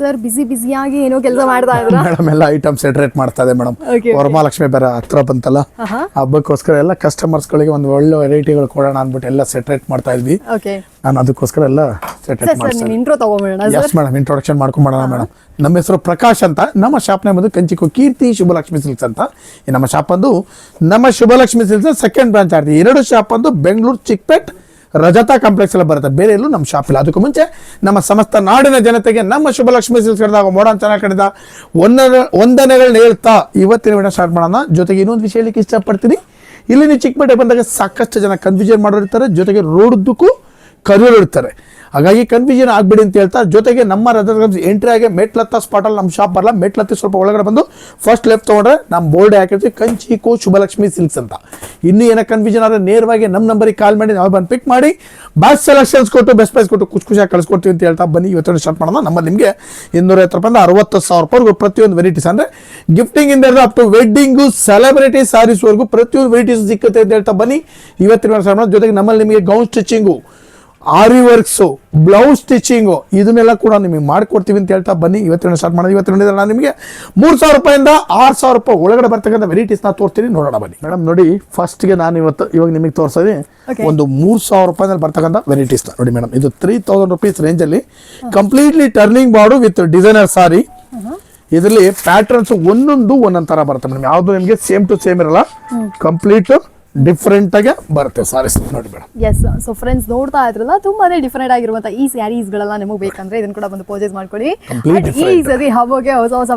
Sir ಬಿಸಿ ಬಿಸಿಯಾಗಿ ಏನೋ ಕೆಲಸ ಮಾಡ್ತಾ ಇದ್ರ ಮೇಡಮ್ ಎಲ್ಲ ಐಟಮ್ ಸೆಟ್ರೇಟ್ ಮಾಡ್ತಾ ಇದೆ ಮೇಡಮ್. ವರಮಹಾಲಕ್ಷ್ಮಿ ಬೇರೆ ಹತ್ರ ಬಂತಲ್ಲ? ಹಬ್ಬಕ್ಕೋಸ್ಕರ ಎಲ್ಲ ಕಸ್ಟಮರ್ಸ್ಗಳಿಗೆ ಒಂದು ಒಳ್ಳೆ ವೆರೈಟಿಗಳು ಕೊಡೋಣ ಅಂದ್ಬಿಟ್ಟು ಎಲ್ಲ ಸೆಟ್ರೇಟ್ ಮಾಡ್ತಾ ಇದ್ವಿ. ನಾನು ಅದಕ್ಕೋಸ್ಕರ ಎಲ್ಲ ಸೆಟ್ರೇಟ್ ಸರ್ ಮಾಡ್ತಾ ನಿಮ್ ಇಂಟ್ರೋ ಎಸ್ ಮೇಡಮ್ ಇಂಟ್ರೊಡಕ್ಷನ್ ಮಾಡ್ಕೊಂಬೋಣ ಮೇಡಮ್ ನಮ್ಮ ಹೆಸರು ಪ್ರಕಾಶ್ ಅಂತ. ನಮ್ಮ ಶಾಪ್ ನೇಮ್ ಬಂದು ಕಂಚಿಕು ಕೀರ್ತಿ ಶುಭಲಕ್ಷ್ಮಿ ಸಿಲ್ಕ್ಸ್ ಅಂತ. ಈ ನಮ್ಮ ಶಾಪ್ ಬಂದು ನಮ್ಮ ಶುಭಲಕ್ಷ್ಮಿ ಸಿಲ್ಕ್ಸ್ ಸೆಕೆಂಡ್ ಬ್ರಾಂಚ್ ಆಗಿದೆ. ಎರಡು ಶಾಪ್ ಬಂದು ಬೆಂಗಳೂರು ಚಿಕ್ಪೇಟ್ ರಜತಾ ಕಾಂಪ್ಲೆಕ್ಸ್ ಎಲ್ಲ ಬರುತ್ತೆ. ಬೇರೆ ಎಲ್ಲೂ ನಮ್ಮ ಶಾಪ್ ಇಲ್ಲ. ಅದಕ್ಕೂ ಮುಂಚೆ ನಮ್ಮ ಸಮಸ್ತ ನಾಡಿನ ಜನತೆಗೆ ನಮ್ಮ ಶುಭಲಕ್ಷ್ಮಿ ಕಡೆದಾಗ ಮೋಡನ್ ಚೆನ್ನಾಗಿ ಕಡೆದ ಒಂದನ ಒಂದನೆಗಳನ್ನ ಹೇಳ್ತಾ ಇವತ್ತಿನ ವಿಡಿಯೋ ಸ್ಟಾರ್ಟ್ ಮಾಡೋಣ. ಜೊತೆಗೆ ಇನ್ನೊಂದು ವಿಷಯ ಹೇಳಿಕ್ಕೆ ಇಷ್ಟಪಡ್ತೀನಿ. ಇಲ್ಲಿ ನೀವು ಚಿಕ್ಕಪೇಟೆ ಬಂದಾಗ ಸಾಕಷ್ಟು ಜನ ಕನ್ಫ್ಯೂಷನ್ ಮಾಡೋರು ಇರ್ತಾರೆ ಜೊತೆಗೆ ರೋಡ್ದಕ್ಕೂ ಕರಿಯೋರು ಇರ್ತಾರೆ ಹಾಗಾಗಿ ಕನ್ಫ್ಯೂಷನ್ ಆಗ್ಬೇಡಿ ಅಂತ ಹೇಳ್ತಾ, ಜೊತೆಗೆ ನಮ್ಮ ರಜತ ಎಂಟ್ರಿ ಆಗಿ ಮೆಟ್ಲತ್ತ ಸ್ಪಾಟಲ್ಲಿ ನಮ್ಮ ಶಾಪ್ ಬರಲ್ಲ ಮೆಟ್ಲತ್ತಿ ಸ್ವಲ್ಪ ಒಳಗಡೆ ಬಂದು ಫಸ್ಟ್ ಲೆಫ್ಟ್ ತೊಗೊಂಡ್ರೆ ನಮ್ಮ ಬೋರ್ಡ್ ಹಾಕಿರ್ತೀವಿ, ಕಂಚಿ ಕೋ ಶುಭಲಕ್ಷ್ಮಿ ಸಿಲ್ಕ್ಸ್ ಅಂತ. ಇನ್ನೂ ಏನೋ ಕನ್ಫ್ಯೂಷನ್ ಆದರೆ ನೇರವಾಗಿ ನಮ್ಮ ನಂಬರಿಗೆ ಕಾಲ್ ಮಾಡಿ, ನಾವು ಬಂದು ಪಿಕ್ ಮಾಡಿ ಬ್ಯಾಚ್ ಸೆಲೆಕ್ಷನ್ಸ್ ಕೊಟ್ಟು ಬೆಸ್ಟ್ ಪ್ರೈಸ್ ಕೊಟ್ಟು ಖುಷಿ ಖುಷಿಯಾಗಿ ಕಳಿಸ್ಕೊಡ್ತೀವಿ ಅಂತ ಹೇಳ್ತಾ ಬನ್ನಿ, ಇವತ್ತು ಸ್ಟಾರ್ಟ್ ಮಾಡೋಣ. ನಮ್ಮ ನಿಮಗೆ ಇನ್ನೂರೈವತ್ತು ರೂಪಾಯಿಂದ ಅರವತ್ತು ಸಾವಿರ ರೂಪಾಯಿವರೆಗೂ ಪ್ರತಿಯೊಂದು ವೆರೈಟೀಸ್ ಅಂದರೆ ಗಿಫ್ಟಿಂಗ್ ಇಂದ ಅಪ್ ಟು ವೆಡ್ಡಿಂಗು ಸೆಲೆಬ್ರಿಟಿ ಸಾರೀಸ್ವರೆಗೂ ಪ್ರತಿಯೊಂದು ವೆರೈಟೀಸ್ ಸಿಕ್ಕುತ್ತೆ ಅಂತ ಹೇಳ್ತಾ ಬನ್ನಿ. ಇವತ್ತಿನ ಜೊತೆಗೆ ನಮ್ಮಲ್ಲಿ ನಿಮಗೆ gown stitching aari works blouse stitching ಇದನ್ನೆಲ್ಲ ಕೂಡ ನಿಮಗೆ ಮಾಡ್ಕೊಡ್ತೀವಿ ಅಂತ ಹೇಳ್ತಾ ಬನ್ನಿ. ಇವತ್ತಿನ ಸ್ಟಾರ್ಟ್ ಮಾಡೋದು ಇವತ್ತಿನ ನೋಡಿದ್ರೆ ನಾನು ನಿಮಗೆ ಮೂರು ಸಾವಿರ ರೂಪಾಯಿಂದ ಆರು ಸಾವಿರ ರೂಪಾಯಿ ಒಳಗಡೆ ಬರ್ತಕ್ಕಂಥ ವೆರೈಟೀಸ್ನ ತೋರಿಸ್ತೀನಿ. ನೋಡೋಣ ಬನ್ನಿ. ಮೇಡಮ್ ನೋಡಿ ಫಸ್ಟ್ಗೆ ನಾನು ಇವತ್ತು ಇವಾಗ ನಿಮಗೆ ತೋರಿಸೋದಿ ಒಂದು ಮೂರು ಸಾವಿರ ರೂಪಾಯಿನಲ್ಲಿ ಬರ್ತಕ್ಕಂಥ ವೆರೈಟೀಸ್ನ ನೋಡಿ ಮೇಡಮ್ ಇದು ತ್ರೀ ತೌಸಂಡ್ ರುಪೀಸ್ ರೇಂಜಲ್ಲಿ completely turning border with designer sari ಇದರಲ್ಲಿ ಪ್ಯಾಟರ್ನ್ಸ್ ಒಂದೊಂದು ಒಂದೊಂದು ಥರ ಬರುತ್ತೆ ಮೇಡಮ್. ಯಾವುದು ನಿಮಗೆ ಸೇಮ್ ಟು ಸೇಮ್ ಇರಲ್ಲ. ಕಂಪ್ಲೀಟ್ ಡಿಫ್ರೆಂಟ್ ಆಗಿ ಬರುತ್ತೆ. ಸಾರೀಸ್ ನೋಡಿ ಮೇಡಮ್ ಎಸ್ ಸೊ ಫ್ರೆಂಡ್ಸ್ ನೋಡ್ತಾ ಇದ್ರಲ್ಲ ತುಂಬಾನೇ ಡಿಫರೆಂಟ್ ಆಗಿರುವಂತ ಈ ಸ್ಯಾರೀಸ್ಗಳೆಲ್ಲ ನಿಮಗೆ ಬೇಕಂದ್ರೆ ಇದನ್ನ ಕೂಡ ಬಂದು ಪರ್ಚೇಸ್ ಮಾಡ್ಕೊಳ್ಳಿ. ಈ ಸರಿ ಹಬ್ಬಗೆ ಹೊಸ ಹೊಸ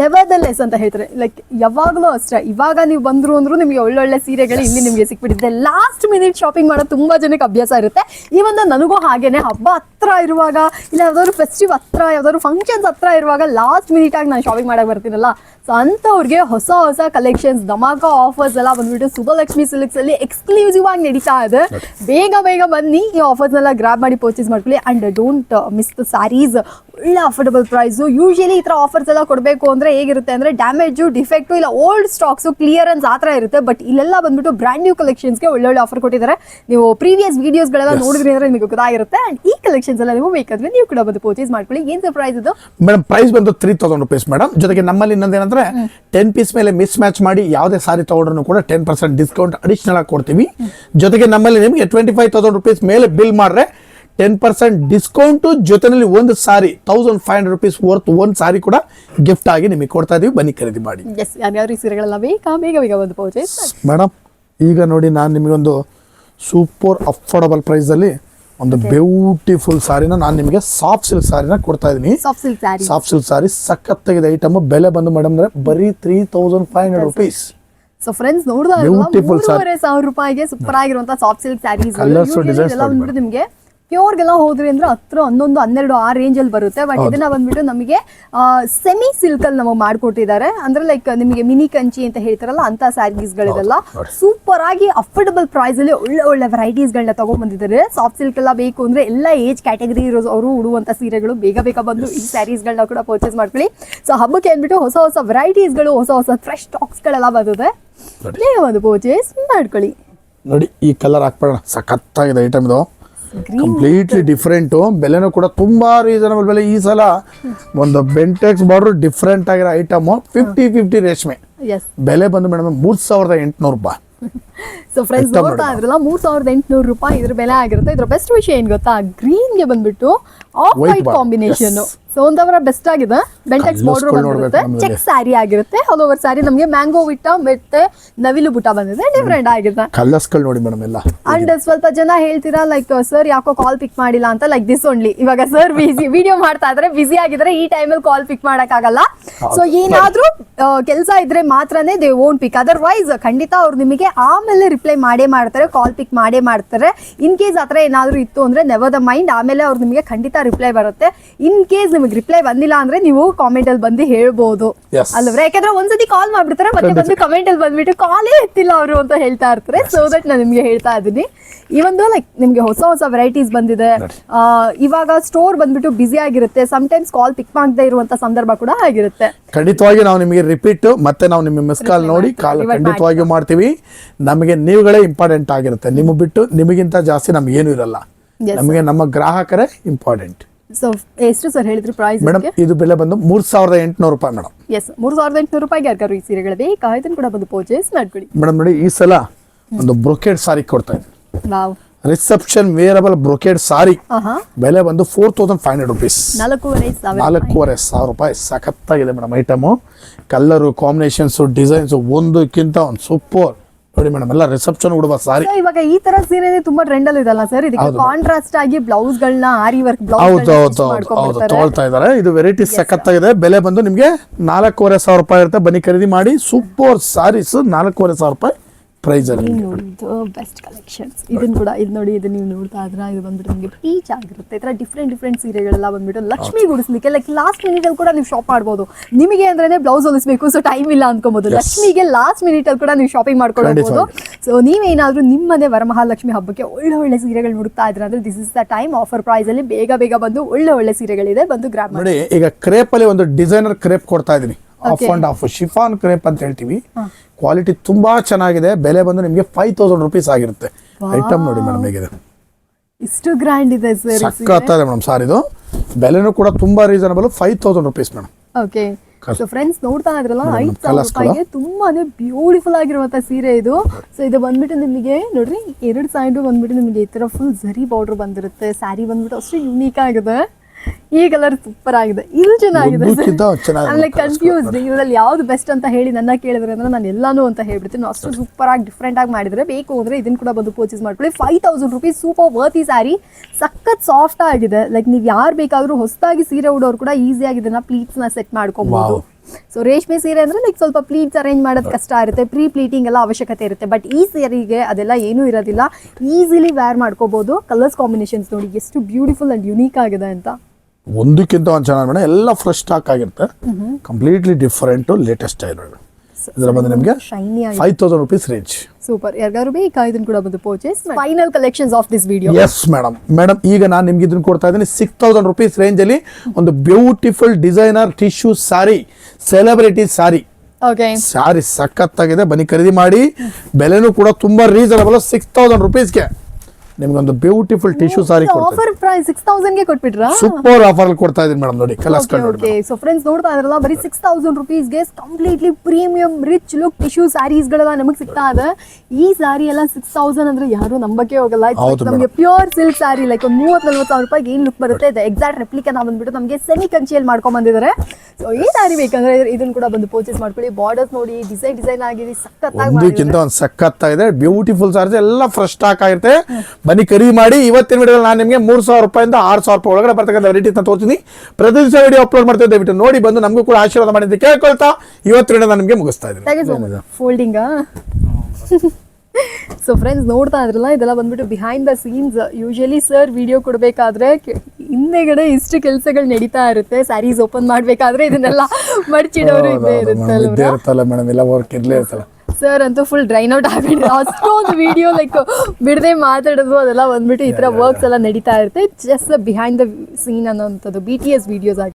ನೆವರ್ದಲೆಸ್ ಅಂತ ಹೇಳ್ತಾರೆ. ಲೈಕ್ ಯಾವಾಗಲೂ ಅಷ್ಟೇ. ಇವಾಗ ನೀವು ಬಂದ್ರು ಅಂದ್ರು ನಿಮಗೆ ಒಳ್ಳೊಳ್ಳೆ ಸೀರೆಗಳು ಇಲ್ಲಿ ನಿಮಗೆ ಸಿಕ್ಬಿಟ್ಟಿದೆ. ಲಾಸ್ಟ್ ಮಿನಿಟ್ ಶಾಪಿಂಗ್ ಮಾಡೋದು ತುಂಬ ಜನಕ್ಕೆ ಅಭ್ಯಾಸ ಇರುತ್ತೆ. ಈ ಒಂದು ನನಗೂ ಹಾಗೇನೆ ಹಬ್ಬ ಹತ್ರ ಇರುವಾಗ ಇಲ್ಲ ಯಾವ್ದಾದ್ರು ಫೆಸ್ಟಿವ್ ಹತ್ರ ಯಾವ್ದಾದ್ರು ಫಂಕ್ಷನ್ಸ್ ಹತ್ರ ಇರುವಾಗ ಲಾಸ್ಟ್ ಮಿನಿಟ್ ಆಗಿ ನಾನು ಶಾಪಿಂಗ್ ಮಾಡಕ್ಕೆ ಬರ್ತೀನಲ್ಲ ಸೊ ಅಂಥವ್ರಿಗೆ ಹೊಸ ಹೊಸ ಕಲೆಕ್ಷನ್ಸ್ ಧಮಾಕ ಆಫರ್ಸ್ ಎಲ್ಲ ಬಂದ್ಬಿಟ್ಟು ಸುಭಲಕ್ಷ್ಮಿ ಸಿಲ್ಕ್ಸ್ ಅಲ್ಲಿ ಎಕ್ಸ್ಕ್ಲೂಸಿವ್ ಆಗಿ ನಡೀತಾ ಇದೆ. ಬೇಗ ಬೇಗ ಬನ್ನಿ ಈ ಆಫರ್ಸ್ನೆಲ್ಲ ಗ್ರಾಬ್ ಮಾಡಿ ಪರ್ಚೇಸ್ ಮಾಡ್ಕೊಳ್ಳಿ. And don't miss the saris ಒಳ್ಳೆ ಅಫೋರ್ಡಬಲ್ ಪ್ರೈಸು ಯೂಶಲಿ ಈ ಥರ ಆಫರ್ಸ್ ಎಲ್ಲ ಕೊಡಬೇಕು ಅಂದ್ರೆ ಹೇಗಿರುತ್ತೆ ಅಂದ್ರೆ ಡ್ಯಾಮೇಜು ಡಿಫೆಕ್ಟು ಇಲ್ಲ ಓಲ್ಡ್ ಸ್ಟಾಕ್ಸು ಕ್ಲಿಯರೆನ್ಸ್ ಆ ಥರ ಇರುತ್ತೆ. ಬಟ್ ಇಲ್ಲೆಲ್ಲ ಬಂದ್ಬಿಟ್ಟು ಬ್ರ್ಯಾಂಡ್ ನ್ಯೂ ಕಲೆಕ್ಷನ್ಸ್ಗೆ ಒಳ್ಳೊಳ್ಳೆ ಆಫರ್ ಕೊಟ್ಟಿದ್ದಾರೆ. ನೀವು ಪ್ರೀವಿಯಸ್ ವೀಡಿಯೋಸ್ಗಳೆಲ್ಲ ನೋಡಿದ್ರಿ ಅಂದ್ರೆ ನಿಮಗೆ ಗೊತ್ತಾಗಿರುತ್ತೆ. ಆ್ಯಂಡ್ ಈ ಕಲೆಕ್ಷನ್ಸ್ ಎಲ್ಲ ನೀವು ಬೇಕಾದ್ರೆ ನೀವು ಕೂಡ ಬಂದು ಪರ್ಚೇಸ್ ಮಾಡ್ಕೊಳ್ಳಿ. ಏನು ಸರ್ಪ್ರೈಸ್ ಇದು? ಮೇಡಮ್ ಪ್ರೈಸ್ ಬಂದು ತ್ರೀ ತೌಸಂಡ್ ರುಪೀಸ್ ಮೇಡಮ್ ಜೊತೆಗೆ ನಮ್ಮಲ್ಲಿ ಇನ್ನೊಂದೇನಂದ್ರೆ ಟೆನ್ ಪೀಸ್ ಮೇಲೆ ಮಿಸ್ ಮ್ಯಾಚ್ ಮಾಡಿ ಯಾವುದೇ ಸಾರಿ ತಗೊಂಡ್ರು ಕೂಡ ಟೆನ್ ಪರ್ಸೆಂಟ್ ಡಿಸ್ಕೌಂಟ್ ಅಡಿಷನಲ್ ಆಗಿ ಕೊಡ್ತೀವಿ. ಜೊತೆಗೆ ನಮ್ಮಲ್ಲಿ ನಿಮಗೆ ಟ್ವೆಂಟಿ ಫೈವ್ ತೌಸಂಡ್ ರುಪೀಸ್ ಮೇಲೆ ಬಿಲ್ ಮಾಡ್ರೆ ಟೆನ್ ಪರ್ಸೆಂಟ್ ಡಿಸ್ಕೌಂಟು ಜೊತೆಯಲ್ಲಿ ಒಂದು sari thousand five hundred rupees worth ಒಂದು ಸಾರಿ ಕೂಡ ಗಿಫ್ಟ್ ಆಗಿ ನಿಮಗೆ ಕೊಡ್ತಾ ಇದೀವಿ. ಬನ್ನಿ ಖರೀದಿ ಮಾಡಿ. ಎಸ್ ಯಾರ್ಯಾರು ಸೀರೆಗಳೆಲ್ಲ ಬೇಕಾ ಬೇಗ ಬೇಗ ಬಂದು ಪರ್ಚೇಸ್ ಮೇಡಮ್ ಈಗ ನೋಡಿ ನಾನು ನಿಮಗೊಂದು ಸೂಪರ್ ಅಫೋರ್ಡಬಲ್ ಪ್ರೈಸಲ್ಲಿ ಒಂದು ಬ್ಯೂಟಿಫುಲ್ ಸಾರಿನ ನಾನು ನಿಮಗೆ ಸಾಫ್ಟ್ ಸಿಲ್ಕ್ ಸಾರಿನ ಕೊಡ್ತಾ ಇದ್ದೀನಿ ಸಾಫ್ಟ್ ಸಿಲ್ಕ್ ಸಾರಿ ಸಖತ್ತಾಗಿದೆ ಐಟಮ್ ಬೆಲೆ ಬಂದು ಮೇಡಮ್ ಅಂದ್ರೆ ಬರೀ three thousand five hundred rupees so friends ನೋಡಿದ್ರೆ. ಸಾವಿರ ರೂಪಾಯಿಗೆ ಸೂಪರ್ ಆಗಿರುವಂತಹ ಸಾಫ್ಟ್ ಸಿಲ್ಕ್ ಸ್ಯಾರೀಸ್ ನಿಮಗೆ ಪ್ಯೂರ್ಗೆಲ್ಲ ಹೋದ್ರಿ ಅಂದ್ರೆ ಹತ್ರ ಹನ್ನೊಂದು ಹನ್ನೆರಡು ಆ ರೇಂಜ್ ಅಲ್ಲಿ ಬರುತ್ತೆ ಬಟ್ ಇದನ್ನ ಬಂದ್ಬಿಟ್ಟು ನಮಗೆ ಸೆಮಿ ಸಿಲ್ಕ್ ಅಲ್ಲಿ ನಮಗೆ ಮಾಡ್ಕೊಟ್ಟಿದ್ದಾರೆ. ಅಂದ್ರೆ ಲೈಕ್ ನಿಮಗೆ ಮಿನಿ ಕಂಚಿ ಅಂತ ಹೇಳ್ತಾರಲ್ಲ ಅಂತ ಸ್ಯಾರೀಸ್ಗಳಿದೆಲ್ಲ ನೋಡಿ. ಸೂಪರ್ ಆಗಿ ಅಫೋರ್ಡಬಲ್ ಪ್ರೈಸ್ ಅಲ್ಲಿ ಒಳ್ಳೆ ಒಳ್ಳೆ ವೆರೈಟೀಸ್ಗಳನ್ನ ತಗೊಂಡ್ಬಂದಿದ್ದಾರೆ. ಸಾಫ್ಟ್ ಸಿಲ್ಕ್ ಎಲ್ಲ ಬೇಕು ಅಂದ್ರೆ ಎಲ್ಲ ಏಜ್ ಕ್ಯಾಟಗರಿ ಇರೋದು ಅವರು ಉಡುವಂತ ಸೀರೆಗಳು ಬೇಗ ಬೇಗ ಬಂದು ಈ ಸ್ಯಾರೀಸ್ಗಳನ್ನ ಕೂಡ ಪರ್ಚೇಸ್ ಮಾಡ್ಕೊಳ್ಳಿ. ಸೊ ಹಬ್ಬಕ್ಕೆ ಅಂದ್ಬಿಟ್ಟು ಹೊಸ ಹೊಸ ವೆರೈಟೀಸ್ಗಳು ಹೊಸ ಹೊಸ ಫ್ರೆಶ್ ಸ್ಟಾಕ್ಸ್ಗಳೆಲ್ಲ. ಬೇಗ ಒಂದು ಪರ್ಚೇಸ್ ಮಾಡ್ಕೊಳ್ಳಿ. ನೋಡಿ ಈ ಕಲರ್ ಹಾಕ್ಬೇಡ ಸಖತ್ತಾಗಿದೆ ಐಟಮ್ ಇದು. ಕಂಪ್ಲೀಟ್ಲಿ ಡಿಫ್ರೆಂಟು ಬೆಲೆನೂ ಕೂಡ ತುಂಬ ರೀಸನಬಲ್ ಬೆಲೆ. ಈ ಸಲ ಒಂದು ಬೆಂಟೆಕ್ಸ್ ಬಾರ್ಡರ್ ಡಿಫ್ರೆಂಟ್ ಆಗಿರೋ ಐಟಮು ಫಿಫ್ಟಿ ಫಿಫ್ಟಿ ರೇಷ್ಮೆ. ಬೆಲೆ ಬಂದು ಮೇಡಮ್ ಮೂರು ಸಾವಿರದ ಎಂಟುನೂರು ರೂಪಾಯಿ. ಸೊ ಫ್ರೆಂಡ್ಸ್ ನೋಡ್ತಾ? ಇದ್ರಲ್ಲ ಮೂರ್ ಸಾವಿರದ ಎಂಟುನೂರು ರೂಪಾಯಿ ಇದ್ರ ಬೆಲೆ ಆಗಿರುತ್ತೆ. ಇದ್ರ ಬೆಸ್ಟ್ ವಿಷಯ ಏನ್ ಗೊತ್ತಾ? ಗ್ರೀನ್ಗೆ ಬಂದ್ಬಿಟ್ಟು ಆಫ್ ವೈಟ್ ಕಾಂಬಿನೇಷನ್. ಸೊ ಒಂದವರ ಬೆಸ್ಟ್ ಆಗಿದೆ. ಬೆಂಟೆಕ್ಸ್ ಬಾರ್ಡರ್ ಬಂದಿರುತ್ತೆ ಚೆಕ್ ಸ್ಯಾರಿ ಆಗಿರುತ್ತೆ. ಆಲ್ ಓವರ್ ಸ್ಯಾರಿ ನಮಗೆ ಮ್ಯಾಂಗೋ ವಿಟ್ಟ ಮತ್ತೆ ನವಿಲು ಬುಟ್ಟ ಬಂದಿದೆ. ಡಿಫ್ರೆಂಟ್ ಆಗಿದೆ. ಕಲರ್ಸ್ಗಳು ನೋಡಿ ಮೇಡಮ್ ಎಲ್ಲ. ಅಂಡ್ ಸ್ವಲ್ಪ ಜನ ಹೇಳ್ತೀರಾ ಲೈಕ್ ಸರ್ ಯಾಕೋ ಕಾಲ್ ಪಿಕ್ ಮಾಡಿಲ್ಲ ಅಂತ? ಲೈಕ್ ದಿಸ್ ಓನ್ಲಿ ಇವಾಗ ಸರ್ ಬಿಸಿ ವಿಡಿಯೋ ಮಾಡ್ತಾ ಇದ್ರೆ ಬಿಸಿ ಆಗಿದ್ರೆ ಈ ಟೈಮಲ್ಲಿ ಕಾಲ್ ಪಿಕ್ ಮಾಡಕ್ಕಾಗಲ್ಲ. ಸೊ ಏನಾದ್ರೂ ಕೆಲಸ ಇದ್ರೆ ಮಾತ್ರನೇ ದೇ ಓನ್ ಪಿಕ್ ಅದರ್ವೈಸ್ ಖಂಡಿತ ಅವ್ರು ನಿಮಗೆ ಆಮೇಲೆ ರಿಪ್ಲೈ ಮಾಡೇ ಮಾಡ್ತಾರೆ ಕಾಲ್ ಪಿಕ್ ಮಾಡೇ ಮಾಡ್ತಾರೆ. ಇನ್ ಕೇಸ್ ಆ ಥರ ಏನಾದರೂ ಇತ್ತು ಅಂದ್ರೆ ನೆವರ್ ದ ಮೈಂಡ್ ಆಮೇಲೆ ಅವ್ರು ನಿಮಗೆ ಖಂಡಿತ ರಿಪ್ಲೈ ಬರುತ್ತೆ. ಇನ್ ಕೇಸ್ ನಿಮಗೆ ರಿಪ್ಲೈ ಬಂದಿಲ್ಲ ಅಂದ್ರೆ ನೀವು ಕಾಮೆಂಟಲ್ಲಿ ಬಂದು ಹೇಳ್ಬೋದು. ಅಲ್ವೇ ಯಾಕಂದ್ರೆ ಒಂದ್ಸತಿ ಕಾಲ್ ಮಾಡ್ಬಿಡ್ತಾರೆ ಮತ್ತೆ ಬಂದು ಕಮೆಂಟಲ್ಲಿ ಬಂದ್ಬಿಟ್ಟು ಕಾಲೇ ಎತ್ತಿಲ್ಲ ಅವರು ಅಂತ ಹೇಳ್ತಾ ಇರ್ತಾರೆ. ಸೊ ದಟ್ ನಾನು ನಿಮಗೆ ಹೇಳ್ತಾ ಇದ್ದೀನಿ. ಈ ಒಂದು ಲೈಕ್ ನಿಮಗೆ ಹೊಸ ಹೊಸ ವೆರೈಟೀಸ್ ಬಂದಿದೆ ಆ, ಇವಾಗ ಸ್ಟೋರ್ ಬಂದ್ಬಿಟ್ಟು ಬ್ಯುಸಿ ಆಗಿರುತ್ತೆ. ಟೈಮ್ಸ್ ಕಾಲ್ ಪಿಕ್ ಮಾಡದೇ ಇರುವಂತ ಸಂದರ್ಭ ಕೂಡ ಆಗಿರುತ್ತೆ. ಖಂಡಿತವಾಗಿ ನಾವು ನಿಮಗೆ ರಿಪೀಟ್ ಮತ್ತೆ ನಾವು ನಿಮ್ಮ ಮಿಸ್ ಕಾಲ್ ನೋಡಿ ಕಾಲ್ ಖಂಡಿತವಾಗಿ ಮಾಡ್ತೀವಿ. ನಮಗೆ ನೀವುಗಳೇ ಇಂಪಾರ್ಟೆಂಟ್ ಆಗಿರುತ್ತೆ. ನಿಮ್ಮ ಬಿಟ್ಟು ನಿಮಗಿಂತ ಜಾಸ್ತಿ ನಮ್ಗೇನು ಇರಲ್ಲ. ನಮಗೆ ನಮ್ಮ ಗ್ರಾಹಕರೇ ಇಂಪಾರ್ಟೆಂಟ್ ಸೊ ಎಷ್ಟು ಸರ್ ಹೇಳಿದ್ರು ಪ್ರೈಸ್ ಮೇಡಮ್ ಇದು ಬೆಲೆ ಬಂದು ಮೂರು ಸಾವಿರದ ಎಂಟುನೂರು ರೂಪಾಯಿ ಮೇಡಮ್ ಎಸ್ ಮೂರು ಸಾವಿರದ ಎಂಟುನೂರು ರೂಪಾಯಿಗೆ ಯಾರಿಗಾರು ಈ ಸೀರೆಗಳು ಬೇಕಾ? ಇದನ್ನು ಕೂಡ ಬಂದು ಪರ್ಚೇಸ್ ಮಾಡ್ಕೊಳ್ಳಿ. ಮೇಡಮ್ ನೋಡಿ ಈ ಸಲ ಒಂದು ಬ್ರೊಕೇಡ್ ಸಾರಿ ಕೊಡ್ತಾ ಇದ್ದೀನಿ. ರಿಸೆಪ್ಷನ್ ವೇರಬಲ್ ಬ್ರೊಕೇಡ್ ಸಾರಿ ಬೆಲೆ ಬಂದು four thousand five hundred rupees ನಾಲ್ಕೂವರೆ ಸಾವಿರ ರೂಪಾಯಿ. ಸಖತ್ತಾಗಿದೆ madam item colour combinations designs ಒಂದಕ್ಕಿಂತ ಒಂದು ಸೂಪರ್ ನೋಡಿ ಮೇಡಮ್ ಎಲ್ಲ ರಿಸೆಪ್ಷನ್ ಉಡುವ ಸಾರಿ. ಇವಾಗ ಈ ತರ ಸೀರೆ ತುಂಬಾ ಟ್ರೆಂಡ್ ಅಲ್ಲಿ ಇದಲ್ಲ ಸರ್ ಇದಕ್ಕೆ ಕಾಂಟ್ರಾಸ್ಟ್ ಆಗಿ ಬ್ಲೌಸ್ ಗಳನ್ನ ಆರಿ ವರ್ಕ್ ಬ್ಲೌಸ್ ಹೌದು ಹೌದು ಹೌದು ತಗೊಳ್ತಾ ಇದ್ದಾರೆ. ಇದು ವೆರೈಟಿ ಸಖತ್ತಾಗಿದೆ. ಬೆಲೆ ಬಂದು ನಿಮಗೆ ನಾಲ್ಕೂವರೆ ಸಾವಿರ ರೂಪಾಯಿ ಇರುತ್ತೆ. ಬನ್ನಿ ಖರೀದಿ ಮಾಡಿ. ಸೂಪರ್ ಸಾರೀಸ್ ನಾಲ್ಕೂವರೆ ಸಾವಿರ ರೂಪಾಯಿ. ಪ್ರೈಸ್ ಅಲ್ಲಿ. ಬೆಸ್ಟ್ ಕಲೆಕ್ಷನ್ಸ್ ಇದನ್ನ ಕೂಡ ಇದು ನೋಡಿ ಇದು ನೀವು ನೋಡ್ತಾ ಇದ್ರ ಇದು ಬಂದ್ಬಿಟ್ಟು ನಿಮಗೆ ಪೀಚ್ ಆಗಿರುತ್ತೆ. ಈ ತರ ಡಿಫ್ರೆಂಟ್ ಡಿಫ್ರೆಂಟ್ ಸೀರೆಗಳೆಲ್ಲ ಬಂದ್ಬಿಟ್ಟು ಲಕ್ಷ್ಮಿ ಗುಡಿಸ್ಲಿಕ್ಕೆ ಲೈಕ್ ಲಾಸ್ಟ್ ಮಿನಿಟ್ ಅಲ್ಲಿ ಕೂಡ ನೀವು ಶಾಪ್ ಮಾಡ್ಬೋದು. ನಿಮಗೆ ಅಂದ್ರೆ ಬ್ಲೌಸ್ ಹೊಲಿಸ್ಬೇಕು ಸೊ ಟೈಮ್ ಇಲ್ಲ ಅನ್ಕೋಬಹುದು. ಲಕ್ಷ್ಮಿಗೆ ಲಾಸ್ಟ್ ಮಿನಿಟ್ ಅಲ್ಲಿ ಕೂಡ ನೀವು ಶಾಪಿಂಗ್ ಮಾಡ್ಕೊಳ್ಬಹುದು ಸೊ ನೀವೇನಾದ್ರೂ ನಿಮ್ಮದೇ ವರಮಹಾಲಕ್ಷ್ಮಿ ಹಬ್ಬಕ್ಕೆ ಒಳ್ಳೆ ಒಳ್ಳೆ ಸೀರೆಗಳು ಹುಡುಕ್ತಾ ಇದ್ರ ಅಂದ್ರೆ this is the time offer price ಅಲ್ಲಿ ಬೇಗ ಬೇಗ ಬಂದು ಒಳ್ಳೆ ಒಳ್ಳೆ ಸೀರೆಗಳಿದೆ ಬಂದು ಗ್ರಾಪ್ ಮಾಡಿ ನೋಡಿ ಈಗ ಕ್ರೇಪ್ ಅಲ್ಲಿ ಒಂದು ಡಿಸೈನರ್ ಕ್ರೇಪ್ ಕೊಡ್ತಾ ಇದೀನಿ off. And off chiffon crepe ಅಂತ ಹೇಳ್ತೀವಿ. ಕ್ವಾಲಿಟಿ ತುಂಬಾ ಚೆನ್ನಾಗಿದೆ. ಬೆಲೆ ಬಂದು ನಿಮಗೆ ಫೈವ್ ತೌಸಂಡ್ ರುಪೀಸ್ ಆಗಿರುತ್ತೆ. ಐಟಮ್ ನೋಡಿ ಮೇಡಮ್ ಹೇಗಿದೆ. ಇಷ್ಟು ಗ್ರ್ಯಾಂಡ್ ಇದೆ ಸರ್ ಸಖತ್ತಾಗಿದೆ ಮೇಡಮ್ ಸಾರ್ ಇದು. ಬೆಲೆನೂ ಕೂಡ ತುಂಬಾ reasonable five thousand rupees madam okay. So friends ನೋಡ್ತಾ ಇದ್ರಲ್ಲ ಐದು ಸಾವಿರ ರೂಪಾಯಿಗೆ ತುಂಬಾನೇ ಬ್ಯೂಟಿಫುಲ್ ಆಗಿರುವಂತ ಸೀರೆ ಇದು. ಸೊ ಇದು ಬಂದ್ಬಿಟ್ಟು ನಿಮಗೆ ನೋಡ್ರಿ ಎರಡು ಸೈಡು ಬಂದ್ಬಿಟ್ಟು ನಿಮಗೆ ಈ ತರ ಫುಲ್ ಜರಿ ಬಾರ್ಡರ್ ಬಂದಿರುತ್ತೆ. ಸ್ಯಾರಿ ಬಂದ್ಬಿಟ್ಟು ಅಷ್ಟು ಯುನೀಕ್ ಆಗಿದೆ. ಈ ಕಲರ್ ಸೂಪರ್ ಆಗಿದೆ. ಇಲ್ಲಿ ಚೆನ್ನಾಗಿದೆ ಆಮೇಲೆ ಕನ್ಫ್ಯೂಸ್ಡ್ ಇದರಲ್ಲಿ ಯಾವ್ದು ಬೆಸ್ಟ್ ಅಂತ ಹೇಳಿ ನನ್ನ ಕೇಳಿದ್ರೆ ಅಂದ್ರೆ ನಾನು ಎಲ್ಲಾನು ಅಂತ ಹೇಳ್ಬಿಡ್ತೀನಿ. ಅಷ್ಟು ಸೂಪರ್ ಆಗಿ ಡಿಫ್ರೆಂಟ್ ಆಗಿ ಮಾಡಿದ್ರೆ ಬೇಕು ಅಂದ್ರೆ ಇದನ್ನ ಕೂಡ ಬಂದು ಪರ್ಚೇಸ್ ಮಾಡ್ಕೊಳ್ಳಿ. Five thousand rupees super worthy sari ಸಖತ್ ಸಾಫ್ಟ್ ಆಗಿದೆ. ಲೈಕ್ ನೀವು ಯಾರು ಬೇಕಾದ್ರೂ ಹೊಸದಾಗಿ ಸೀರೆ ಉಡೋರು ಕೂಡ ಈಸಿಯಾಗಿ ಇದನ್ನ ಪ್ಲೀಟ್ಸ್ನ ಸೆಟ್ ಮಾಡ್ಕೊಬಹುದು. ಸೊ ರೇಷ್ಮೆ ಸೀರೆ ಅಂದ್ರೆ ಲೈಕ್ ಸ್ವಲ್ಪ ಪ್ಲೀಟ್ಸ್ ಅರೇಂಜ್ ಮಾಡೋದು ಕಷ್ಟ ಇರುತ್ತೆ. ಪ್ರೀ ಪ್ಲೀಟಿಂಗ್ ಎಲ್ಲ ಅವಶ್ಯಕತೆ ಇರುತ್ತೆ. ಬಟ್ ಈ ಸೀರೆಗೆ ಅದೆಲ್ಲ ಏನೂ ಇರೋದಿಲ್ಲ. ಈಸಿಲಿ ವೇರ್ ಮಾಡ್ಕೋಬಹುದು ಕಲರ್ಸ್ ಕಾಂಬಿನೇಷನ್ಸ್ ನೋಡಿ ಎಷ್ಟು ಬ್ಯೂಟಿಫುಲ್ ಅಂಡ್ ಯುನೀಕ್ ಆಗಿದೆ ಅಂತ. ಒಂದಕ್ಕಿಂತ ಒಂದು ಚೆನ್ನಾಗಿ ಮೇಡಮ್ ಎಲ್ಲ ಫ್ರೆಶ್ ಸ್ಟಾಕ್ ಆಗಿರುತ್ತೆ. Completely different latest style madam ಇದರ ಬಂದು ನಿಮಗೆ five thousand rupees range super ಯಾರಿಗಾರು ಬೇಕಾ ಇದನ್ನ ಕೂಡ ಬಂದು purchase final collections of this video yes madam madam ಈಗ ನಾನು ನಿಮ್ಗೆ ಇದನ್ನ ಕೊಡ್ತಾ ಇದ್ದೀನಿ. ಸಿಕ್ಸ್ ತೌಸಂಡ್ ರುಪೀಸ್ ರೇಂಜಲ್ಲಿ ಒಂದು beautiful designer tissue sari celebrity sari okay sari ಸಖತ್ತಾಗಿದೆ. ಬನ್ನಿ ಖರೀದಿ ಮಾಡಿ. ಬೆಲೆನೂ ಕೂಡ ತುಂಬಾ ರೀಸನಬಲ್ ಸಿಕ್ಸ್ ತೌಸಂಡ್ ರುಪೀಸ್ಗೆ ನಿಮ್ಗೊಂದು beautiful tissue sari offer price six ತೌಸಂಡ್ಗೆ ಕೊಟ್ಬಿಟ್ರಾ? ಸೂಪರ್ ಆಫರ್ ಅಲ್ಲಿ ಕೊಡ್ತಾ ಇದೀನಿ ಮೇಡಮ್ ನೋಡಿ ಕಲರ್ಸ್ ನೋಡಿ ಓಕೆ ಸೊ ಫ್ರೆಂಡ್ಸ್ ನೋಡ್ತಾ ಇದ್ರಲ್ಲ ಬರೀ six thousand ರುಪೀಸ್ಗೆ completely premium rich look tissue sarees ಗಳೆಲ್ಲ ನಮಗೆ ಸಿಗ್ತಾ ಇದೆ. ಈ ಸಾರಿ ಎಲ್ಲ ಸಿಕ್ಸ್ ತೌಸಂಡ್ ಅಂದ್ರೆ ಯಾರು ನಂಬಕ್ಕೆ ಹೋಗಲ್ಲ. ಇದು ನಮಗೆ ಪ್ಯೂರ್ ಸಿಲ್ಕ್ ಸ್ಯಾರಿ ಲೈಕ್ ಒಂದು ಮೂವತ್ ನಲ್ವತ್ತು ಸಾವಿರ ರೂಪಾಯಿಗೆ ಏನ್ ಲುಕ್ ಬರುತ್ತೆ? ಇದು ಎಕ್ಸಾಕ್ಟ್ ರೆಪ್ಲಿಕಾ ನಾವು ಬಂದ್ಬಿಟ್ಟು ನಮಗೆ ಸೆಮಿ ಕಂಚಿಯಲ್ಲಿ ಮಾಡ್ಕೊಂಡ್ ಬಂದಿದ್ದಾರೆ. ಸೊ ಈ ಸ್ಯಾರಿ ಬೇಕಂದ್ರೆ ಇದನ್ನ ಕೂಡ ಬಂದು ಪರ್ಚೇಸ್ ಮಾಡ್ಕೊಳ್ಳಿ. ಬಾರ್ಡರ್ಸ್ ನೋಡಿ ಡಿಸೈನ್ ಡಿಸೈನ್ ಆಗಿದೆ ಸಖತ್ತಾಗಿ ಒಂದಕ್ಕಿಂತ ಒಂದು ಸಖತ್ತಾಗಿದೆ. ಬ್ಯೂಟಿಫುಲ್ ಸಾರೀಸ್ ಎಲ್ಲ ಫ್ರೆಶ್ ಸ್ಟಾಕ್ ಆಗಿರುತ್ತೆ. ಬನ್ನಿ ಖರೀದಿ ಮಾಡಿ. ಇವತ್ತಿನ ವಿಡಿಯೋ ನಾನು ನಿಮಗೆ ಮೂರು ಸಾವಿರ ರೂಪಾಯಿಂದ ಆರು ಸಾವಿರ ರೂಪಾಯಿ ಒಳಗಡೆ ಬರ್ತಕ್ಕಂಥ ವೆರೈಟೀಸ್ ತೋರಿಸ್ತೀನಿ ಪ್ರತಿ ದಿವಸ ವಿಡಿಯೋ ಅಪ್ಲೋಡ್ ಮಾಡ್ತಾ ದಯವಿಟ್ಟು ನೋಡಿ ಬಂದು ನಮಗೂ ಕೂಡ ಆಶೀರ್ವಾದ ಮಾಡಿದ್ದು ಕೇಳ್ಕೊಳ್ತಾ ಇವತ್ತಿನ ವಿಡಿಯೋ ನಾನು ನಿಮಗೆ ಮುಗಿಸ್ತಾ ಇದ್ದೀನಿ. ಫೋಲ್ಡಿಂಗ್ ಸೊ ಫ್ರೆಂಡ್ಸ್ ನೋಡ್ತಾ ಇದ್ರಲ್ಲ ಇದೆಲ್ಲ ಬಂದ್ಬಿಟ್ಟು behind the scenes usually sir video ಕೊಡಬೇಕಾದ್ರೆ ಹಿಂದೆಗಡೆ ಇಷ್ಟು ಕೆಲಸಗಳು ನಡೀತಾ ಇರುತ್ತೆ. ಸ್ಯಾರೀಸ್ ಓಪನ್ ಮಾಡಬೇಕಾದ್ರೆ ಇದನ್ನೆಲ್ಲ ಮಡಚಿಡೋರು ಇದ್ದೇ ಇರುತ್ತೆ ಇದ್ದೇ ಇರುತ್ತಲ್ಲ ಮೇಡಮ್ ಎಲ್ಲ ವರ್ಕ್ ಇರಲೇ ಇರ್ತಲ್ಲ ಸರ್ ಅಂತೂ ಫುಲ್ ಡ್ರೈನ್ ಔಟ್ ಆಗಿಬಿಟ್ಟು ಅಷ್ಟೊಂದು ವಿಡಿಯೋ ಲೈಕ್ ಬಿಡದೆ ಮಾತಾಡೋದು ಅದೆಲ್ಲ ಬಂದ್ಬಿಟ್ಟು ಈ ಥರ ವರ್ಕ್ಸ್ ಎಲ್ಲ ನಡೀತಾ ಇರುತ್ತೆ. ಜಸ್ಟ್ ಬಿಹೈಂಡ್ ದ ಸೀನ್ ಅನ್ನೋಂಥದ್ದು ಬಿ ಟಿ ಎಸ್ ವಿಡಿಯೋಸ್ ಆಗಿ.